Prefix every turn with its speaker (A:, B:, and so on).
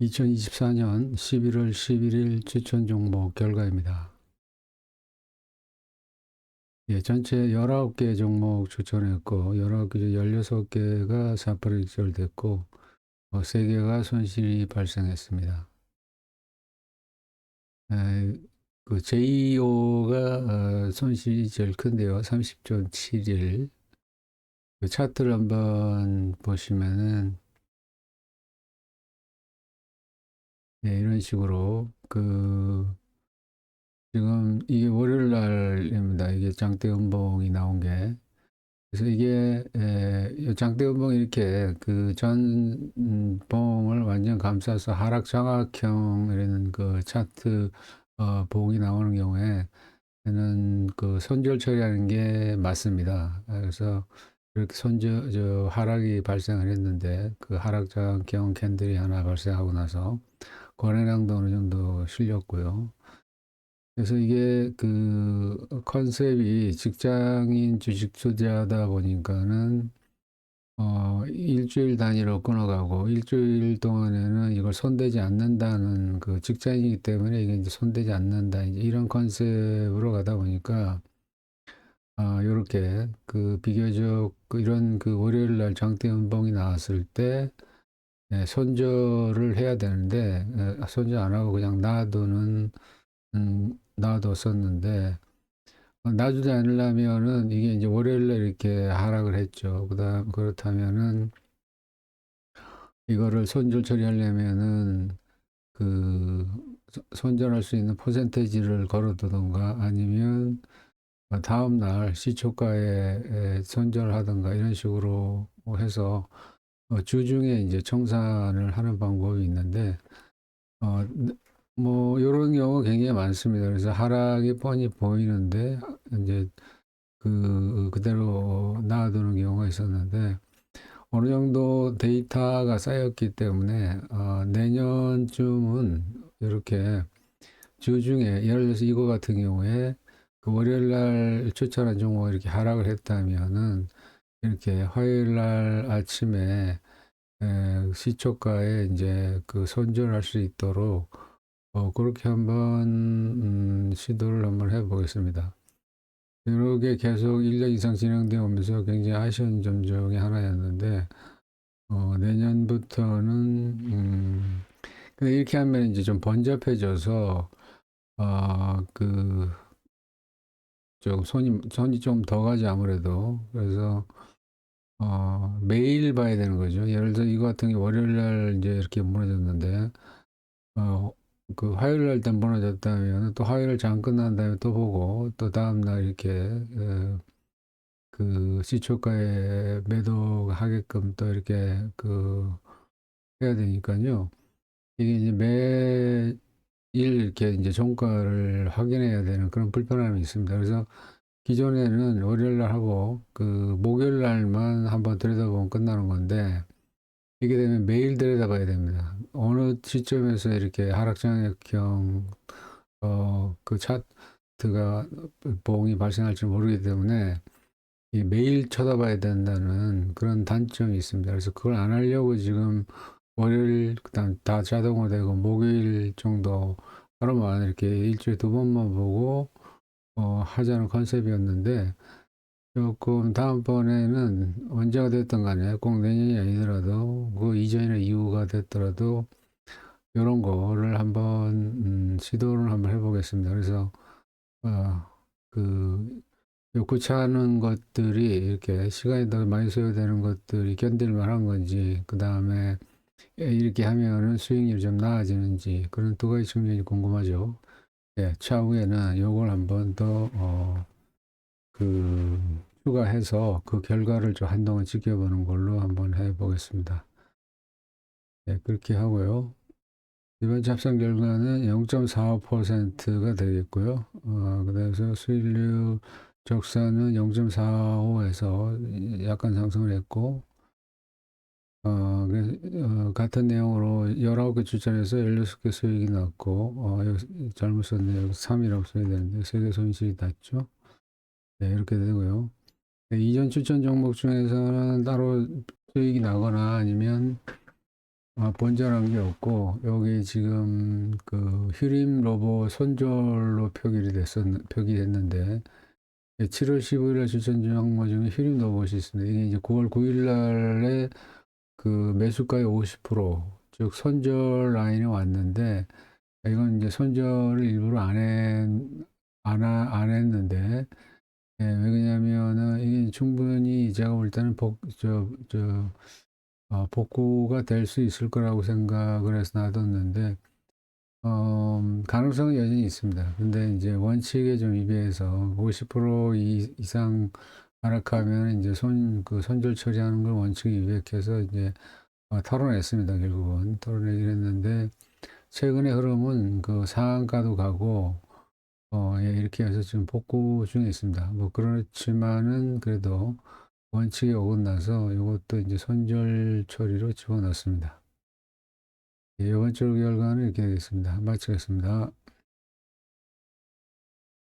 A: 2024년 11월 11일 추천 종목 결과입니다. 예, 전체 19개 종목 추천했고, 19개 중 16개가 4% 익절됐고, 어, 3개가 손실이 발생했습니다. 에, 그 JEO가 어, 손실이 제일 큰데요. 30.71. 그 차트를 한번 보시면은, 예, 이런 식으로 그 지금 이게 월요일 날입니다. 이게 장대 음봉이 나온 게 그래서 이게 에, 이 장대 음봉이 이렇게 그 전봉을 완전 감싸서 하락 장악형 이런 그 차트 어, 봉이 나오는 경우에는 그 손절 처리하는 게 맞습니다. 그래서 이렇게 손절 저 하락이 발생을 했는데 그 하락 장악형 캔들이 하나 발생하고 나서 거래량도 어느 정도 실렸고요. 그래서 이게 그 컨셉이 직장인 주식 투자하다 보니까는 어 일주일 단위로 끊어가고 일주일 동안에는 이걸 손대지 않는다는 그 직장이기 때문에 이게 이제 손대지 않는다 이제 이런 컨셉으로 가다 보니까 아 요렇게 그 비교적 그 이런 그 월요일 날 장대 음봉이 나왔을 때 예, 손절을 해야 되는데 예, 손절 안 하고 그냥 놔두는 음, 놔뒀었는데 어, 놔두지 않으려면은 이게 이제 월요일날 이렇게 하락을 했죠. 그다음 그렇다면은 이거를 손절 처리하려면은 그 소- 손절할 수 있는 퍼센테이지를 걸어두던가 아니면 어, 다음 날 시초가에 에, 손절하던가 이런 식으로 해서 어, 주중에 이제 청산을 하는 방법이 있는데 어, 뭐 이런 경우 굉장히 많습니다. 그래서 하락이 뻔히 보이는데 이제 그 그대로 놔두는 경우가 있었는데 어느 정도 데이터가 쌓였기 때문에 어, 내년쯤은 이렇게 주중에 예를 들어서 이거 같은 경우에 그 월요일 날 추천한 종목이 이렇게 하락을 했다면은 이렇게 화요일 날 아침에 에, 시초가에 이제 그 손절할 수 있도록 어, 그렇게 한번 음, 시도를 한번 해보겠습니다. 이렇게 계속 1년 이상 진행되어 오면서 굉장히 아쉬운 점 중에 하나였는데 어, 내년부터는 음, 근데 이렇게 하면 이제 좀 번잡해져서 어, 그 좀 손이 손이 좀 더 가지 아무래도 그래서 어, 매일 봐야 되는 거죠. 예를 들어 이거 같은 게 월요일 날 이제 이렇게 무너졌는데 어, 그 화요일 날때 무너졌다면 또 화요일 장 끝난 다음에 또 보고 또 다음 날 이렇게 에, 그 시초가에 매도하게끔 또 이렇게 그 해야 되니까요. 이게 이제 매 일 이렇게 이제 종가를 확인해야 되는 그런 불편함이 있습니다. 그래서 기존에는 월요일 날 하고 그 목요일 날만 한번 들여다보면 끝나는 건데 이게 되면 매일 들여다봐야 됩니다. 어느 시점에서 이렇게 하락장애형 어, 그 차트가 보험이 발생할지 모르기 때문에 이 매일 쳐다봐야 된다는 그런 단점이 있습니다. 그래서 그걸 안 하려고 지금 월요일 그다음 다 자동화 되고 목요일 정도 하루만 이렇게 일주일에 두 번만 보고 어, 하자는 컨셉이었는데 조금 다음번에는 언제가 됐든 간에 꼭 내년이 아니더라도 그 이전이나 이후가 됐더라도 이런 거를 한번 음, 시도를 한번 해보겠습니다. 그래서 어, 그 귀찮은 것들이 이렇게 시간이 더 많이 소요되는 것들이 견딜 만한 건지 그 다음에 이렇게 하면은 수익률이 좀 나아지는지 그런 두 가지 측면이 궁금하죠. 예, 차후에는 요걸 한번 더 어, 그 추가해서 그 결과를 좀 한동안 지켜보는 걸로 한번 해보겠습니다. 네, 그렇게 하고요. 이번 잡상 결과는 0.45%가 되겠고요. 어, 그래서 수익률 적사는 0.45에서 약간 상승을 했고, 어, 어, 같은 내용으로 19개 추천해서 16개 수익이 났고, 어, 잘못 썼네요. 여기 3이라고 써야 되는데, 3개 손실이 났죠. 네, 이렇게 되고요. 네, 이전 추천 종목 중에서는 따로 수익이 나거나 아니면 아, 번전한 게 없고 여기 지금 그 휴림 로봇 손절로 표기이 됐었 표기했는데 7월 15일에 추천 중 항모 중에 휴림 로봇이 있습니다. 이게 이제 9월 9일 날에 그 매수가의 50%즉 손절 라인에 왔는데 이건 이제 손절을 일부러 안, 했, 안, 하- 안 했는데 예, 왜 그러냐면은 이게 충분히 제가 볼 때는 복, 저, 저, 어, 복구가 될 수 있을 거라고 생각을 해서 놔뒀는데, 어, 가능성은 여전히 있습니다. 근데 이제 원칙에 좀 위배해서 50% 이, 이상 하락하면 이제 손, 그 손절 처리하는 걸 원칙에 위배해서 이제 어, 털어냈습니다. 결국은 털어내긴 했는데, 최근의 흐름은 그 상한가도 가고, 어, 예, 이렇게 해서 지금 복구 중에 있습니다. 뭐 그렇지만은 그래도 원칙에 어긋나서 이것도 이제 손절 처리로 집어넣습니다. 예, 이번 주 결과는 이렇게 되겠습니다. 마치겠습니다.